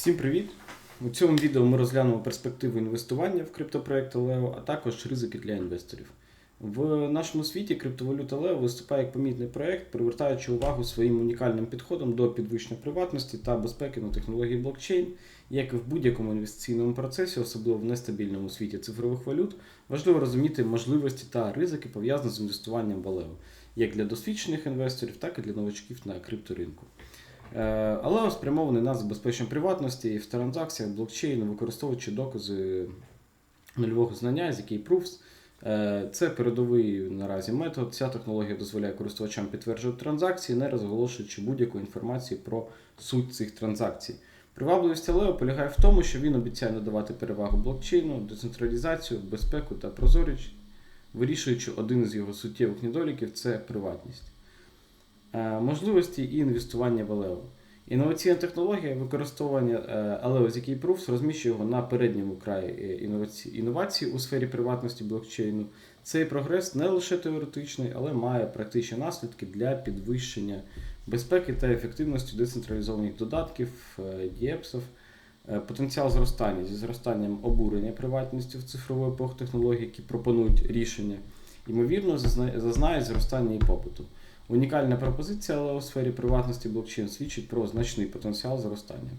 Всім привіт! У цьому відео ми розглянемо перспективи інвестування в криптопроект Leo, а також ризики для інвесторів. В нашому світі криптовалюта Leo виступає як помітний проект, привертаючи увагу своїм унікальним підходом до підвищення приватності та безпеки на технології блокчейн. Як і в будь-якому інвестиційному процесі, особливо в нестабільному світі цифрових валют, важливо розуміти можливості та ризики пов'язані з інвестуванням в Aleo, як для досвідчених інвесторів, так і для новачків на крипторинку. Е, Але спрямований на забезпечення приватності і в транзакціях блокчейну, використовуючи докази нульового знання, з який Proofs. Е, Це передовий наразі метод. Ця технологія дозволяє користувачам підтверджувати транзакції, не розголошуючи будь-яку інформацію про суть цих транзакцій. Привабливість Алео полягає в тому, що він обіцяє надавати перевагу блокчейну, децентралізацію, безпеку та прозорість, вирішуючи один із його суттєвих недоліків це приватність. Е, Можливості і інвестування в Алео. Інноваційна технологія використовування е, Aleo ZK Proofs розміщує його на передньому краї е, інновацій, у сфері приватності блокчейну. Цей прогрес не лише теоретичний, але має практичні наслідки для підвищення безпеки та ефективності децентралізованих додатків, дієпсів. Потенціал зростання зі зростанням обурення приватністю в цифрову епоху технологій, які пропонують рішення, ймовірно, зазна- зазнає зростання і попиту. Унікальна пропозиція, але у сфері приватності блокчейн свідчить про значний потенціал зростання.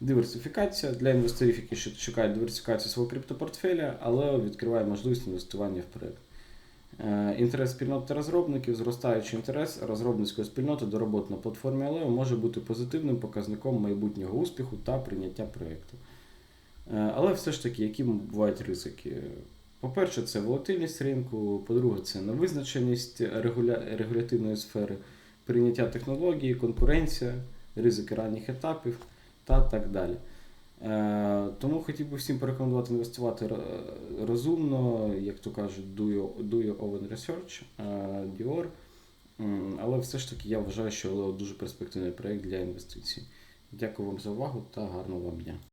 Диверсифікація для інвесторів, які ще чекають диверсифікацію свого криптопортфеля, але відкриває можливість інвестування в проект. Е, Інтерес спільноти та розробників, зростаючий інтерес розробницької спільноти до роботи на платформі Aleo може бути позитивним показником майбутнього успіху та прийняття проєкту. Е, Але все ж таки, які бувають ризики? По-перше, це волатильність ринку, по-друге, це невизначеність регуля... регулятивної сфери, прийняття технології, конкуренція, ризики ранніх етапів та так далі. Е, Тому хотів би всім порекомендувати інвестувати розумно, як то кажуть, do your, research, е, Dior. Але все ж таки я вважаю, що Leo дуже перспективний проєкт для інвестицій. Дякую вам за увагу та гарного вам дня.